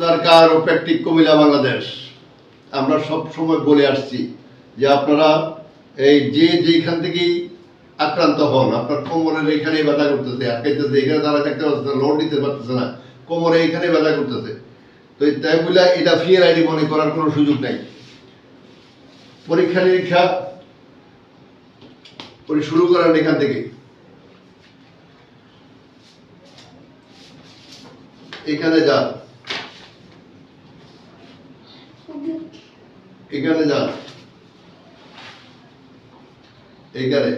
সরকার ও প্র্যাকটিক কুমিল্লা, বাংলাদেশ? আমরা সব সময় বলে আসছি যে আপনারা এই যে যেখান থেকেই আক্রান্ত হন, আপনার কোমরের এইখানে ব্যথা করতেছে আটকাইতেছে এখানে তারা থাকতে পারতেছে না লোড দিতে পারতেছে না, কোমরে এইখানে ব্যথা করতেছে। তো তাই বলে এটা ফিয়ার আইডি মনে করার কোনো সুযোগ নাই। পরীক্ষা নিরীক্ষা করে শুরু করেন এখান থেকে। এখানে যান। এখানে যান। এইখানে।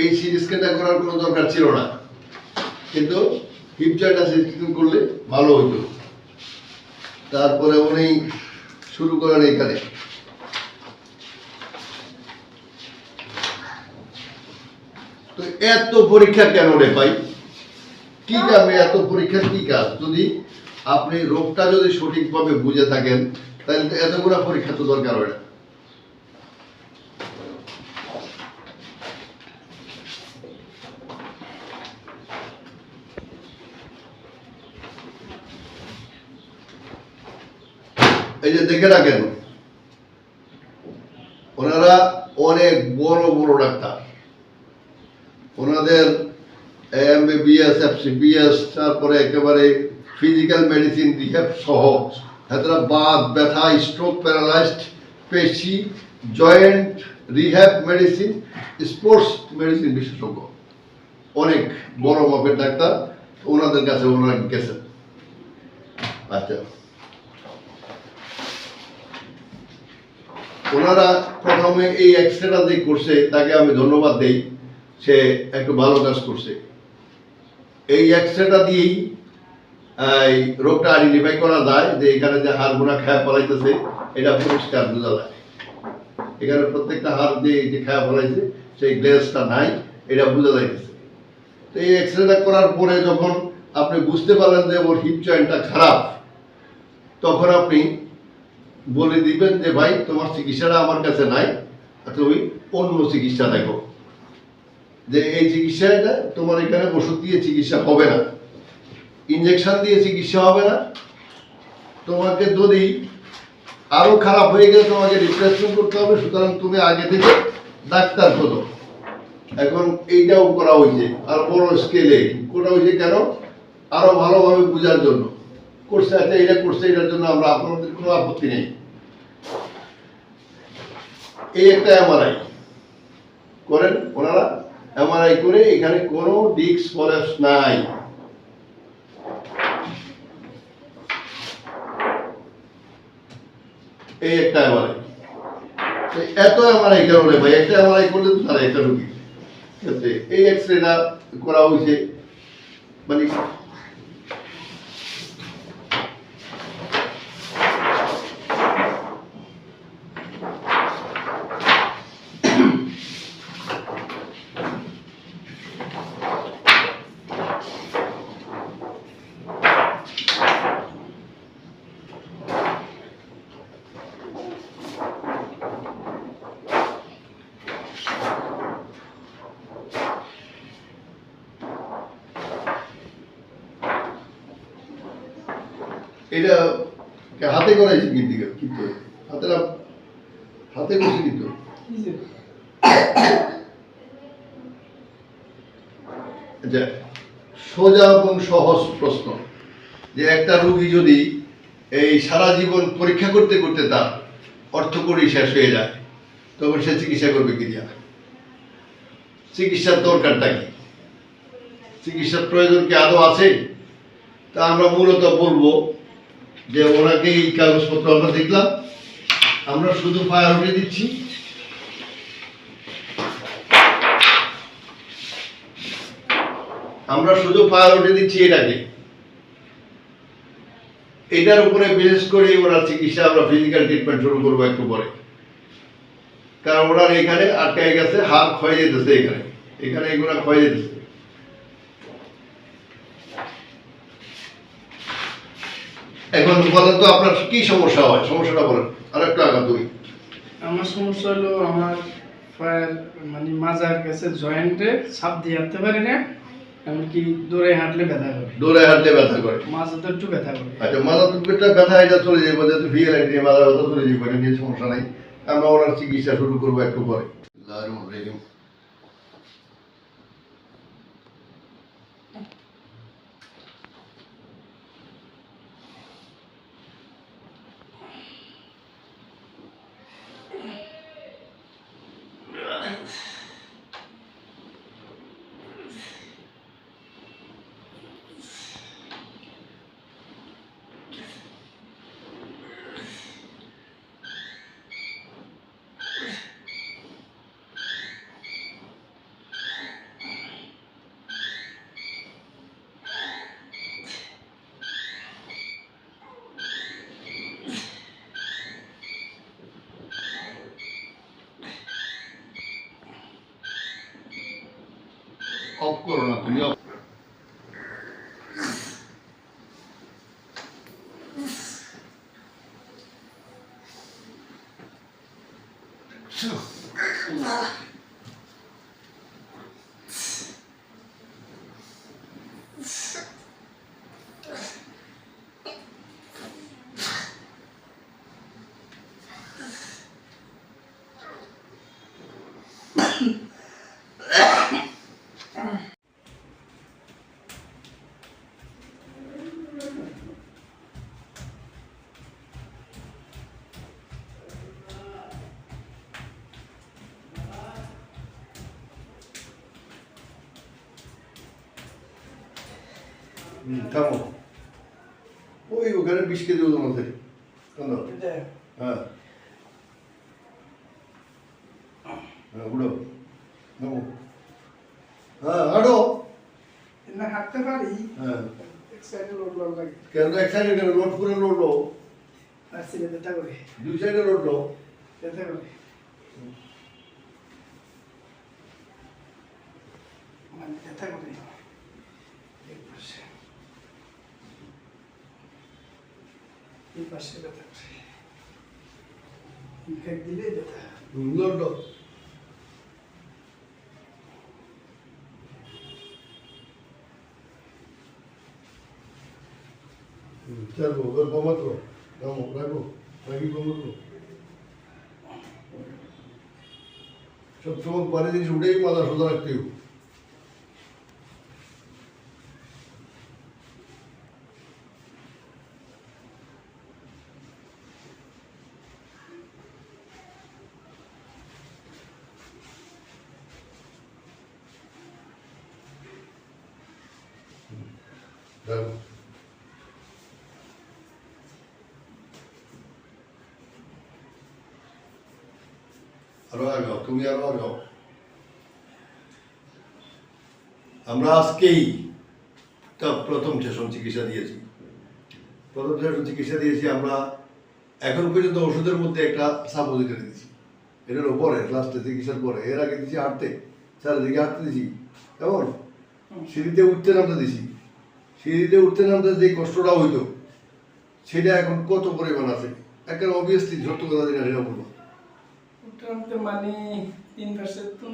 এই সিরিজ স্ক্যানটা করার কোনো দরকার ছিল না। কিন্তু হিপ জয়েন্ট অ্যাসিস্ট্যান্ট করলে ভালো হতো তারপরে উনি শুরু করেন এখানে তো এত পরীক্ষা কেন রে ভাই? কি কারণে এত পরীক্ষার কি কাজ? যদি আপনি রোগটা যদি সঠিকভাবে বুঝে থাকেন, তাহলে তো এতগুলো পরীক্ষা তো দরকার হয় এই যে দেখে রাখেন, ওনারা অনেক বড় বড় ডাক্তার। এমবিবিএস এফসিবিএস তারপরে একেবারে ফিজিক্যাল মেডিসিন রিহ্যাব সহ। এছাড়া বাত, ব্যথা স্ট্রোক প্যারালাইজড পেশি joint rehab medicine sports medicine বিশেষজ্ঞ। অনেক বড় মাপের ডাক্তার, ওনাদের কাছে ওনারা গেছেন। আচ্ছা। ওনারা প্রথমে এই এক্সরেটা যে করছে, তাকে আমি ধন্যবাদ দেই। সে একটু ভালো কাজ করছে। এই এক্সরেটা দিয়েই, এই রোগটা আইডেন্টিফাই করা যায় যে এখানে যে হাড়গুলা খায়া ফলাইতেছে এটা পরিষ্কার বোঝা যায়। এখানে প্রত্যেকটা হাড় দিয়ে যে খায়া ফলাইছে সেই গ্লেসটা নাই, এটা বোঝা যাইতেছে। তো এই এক্সরেটা করার পরে যখন আপনি বুঝতে পারলেন যে ওর হিপ জয়েন্টটা খারাপ, তখন আপনি বলে দিবেন যে, ভাই, তোমার চিকিৎসাটা আমার কাছে নাই তুমি অন্য চিকিৎসা দেখো। যে এই চিকিৎসাটা তোমার এখানে ওষুধ দিয়ে চিকিৎসা হবে না। ইঞ্জেকশন দিয়ে চিকিৎসা হবে না। তোমাকে যদি আরও খারাপ হয়ে গেলে তোমাকে রিপ্লেসমেন্ট করতে হবে, সুতরাং তুমি আগে থেকে ডাক্তার খোঁজো এখন এইটাও করা হয়েছে, আর বড় স্কেলে করা হয়েছে কেন? আরও ভালোভাবে বোঝার জন্য। করছে আচ্ছা এটা করছে এটার জন্য আমরা আপনাদের কোনো আপত্তি নেই। এই একটা এমআরআই করেন ওনারা। এমআরআই করে এখানে কোনো ডিক্স ফরেস্ট নাই। এই একটা এমআরআই। এত এমআরআই কেন ভাই? একটা এমআরআই করলে তো সারা একটা রুগী। এই এক্স রেটা করা হয়েছে। মানে এটা হাতে করাইছে কিন্তু কিন্তু হাতে না হাতে কিন্তু আচ্ছা সোজা এবং সহজ প্রশ্ন, যে একটা রুগী যদি এই সারা জীবন পরীক্ষা করতে করতে তার অর্থকরী শেষ হয়ে যায়, তখন সে চিকিৎসা করবে কি দিয়া? চিকিৎসার দরকারটা কি? চিকিৎসার প্রয়োজন কি আদৌ আছে? তা আমরা মূলত বলব যে ওনাকে এই কাগজপত্র আমরা দেখলাম, আমরা শুধু ফায়ার উঠে দিচ্ছি। আমরা শুধু ফায়ার উঠে দিচ্ছি এটাকে এটার উপরে বিশেষ করে ওনার চিকিৎসা, আমরা ফিজিক্যাল ট্রিটমেন্ট শুরু করব একটু পরে। কারণ ওনার এখানে আটকায় গেছে হাত ক্ষয়ে যেতেছে এখানে। এখানে এগুলো ক্ষয়ে যেতেছে। এখন বলেন তো আপনার কি সমস্যা হয়? সমস্যাটা বলেন। আর একটু আগা তুমি আমার সমস্যা হলো আমার পায়ের মানে মাজার কাছে জয়েন্টে ছাপ দিয়ে হাঁটতে পারি না এমনকি দৌড়ে হাঁটলে ব্যথা করে। দৌড়ে হাঁটলে ব্যথা করে। মাঝে তো একটু ব্যথা করে। আচ্ছা মাথা দুটোটা ব্যথা এটা চলে যাবে যেহেতু ভিএল নিয়ে মাথা ব্যথা চলে যাবে এটা নিয়ে সমস্যা নাই। আমরা ওনার চিকিৎসা শুরু করব একটু পরে। করো না তুমি থামো ওই ওখানে বিশ কেজি ওজন আছে কেন হ্যাঁ হ্যাঁ উড়ো নামো হ্যাঁ হাঁটো না হাঁটতে পারি হ্যাঁ এক সাইডে লোড লোড লাগে কেন এক সাইডে কেন লোড করে লড়লো আর সিলে ব্যথা করে দুই সাইডে লড়লো ব্যথা করে মানে ব্যথা করে এই পাশে এই পাশে ব্যথা করে ইনফেক্ট দিলে ব্যথা কমাতো নামো রাখো রাখি কমাতো সব সময় পারে জিনিস উঠেই মাথা সোজা রাখতে হবে। রাখো আরও আগাও, তুমি আরও আগাও। আমরা আজকেই তা প্রথম সেশন চিকিৎসা দিয়েছি। প্রথম সেশন চিকিৎসা দিয়েছি, আমরা এখন পর্যন্ত ওষুধের মধ্যে একটা সাপোজিটরি দিয়েছি। এটার উপরে লাস্টে চিকিৎসার পরে। এর আগে দিয়েছি হাঁটতে। চারিদিকে হাঁটতে দিয়েছি। কেমন? সিঁড়িতে উঠতে নামতে দিছি সিঁড়িতে উঠতে নামতে যে কষ্টটা হইতো সেটা এখন কত পরিমাণ আছে? একটা অবভিয়াসলি সত্য কথা যেটা সেটা বলব মানে তিন পার্সেন্ট তো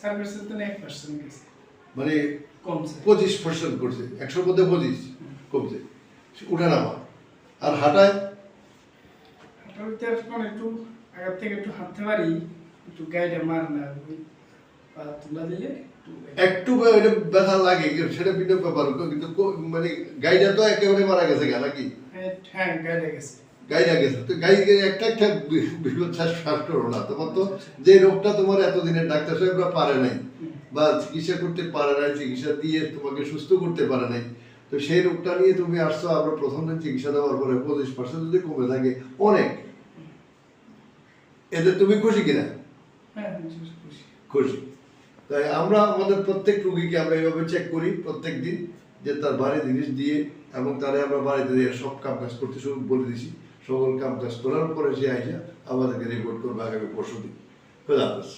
চার পার্সেন্ট তো এক পার্সেন্ট গেছে। মানে কমছে। পঁচিশ পার্সেন্ট করছে একশোর মধ্যে পঁচিশ কমছে। উঠে নামা আর হাঁটায়? এখন একটু আগের থেকে একটু হাঁটতে পারি একটু গাইডে মার না তুলা দিলে একটু ব্যথা লাগে সেটা ভিন্ন ব্যাপার কিন্তু মানে গাইডা তো একেবারে মারা গেছে গা নাকি? হ্যাঁ, হ্যাঁ গেছে। গাইডা গেছে। তো একটা একটা বিপদ শ্বাস শ্বাস করো না। তোমার তো যে রোগটা তোমার এতদিনের ডাক্তার সাহেবরা পারে নাই বা চিকিৎসা করতে পারে নাই চিকিৎসা দিয়ে তোমাকে সুস্থ করতে পারে নাই তো সেই রোগটা নিয়ে তুমি আসছো আমরা প্রথম দিন চিকিৎসা দেওয়ার পরে পঁচিশ পার্সেন্ট যদি কমে থাকে অনেক। এতে তুমি খুশি কিনা? হ্যাঁ খুশি। তাই আমরা আমাদের প্রত্যেক রুগীকে আমরা এইভাবে চেক করি প্রত্যেক দিন যে তার বাড়ি জিনিস দিয়ে এবং তারে আমরা বাড়িতে দিয়ে সব কাম কাজ করতে শুরু বলে দিছি। সকল কাম কাজ করার পরে সে আইসা আমাদেরকে রিপোর্ট করবে আগামী পরশু দিন খোদা হাফেজ।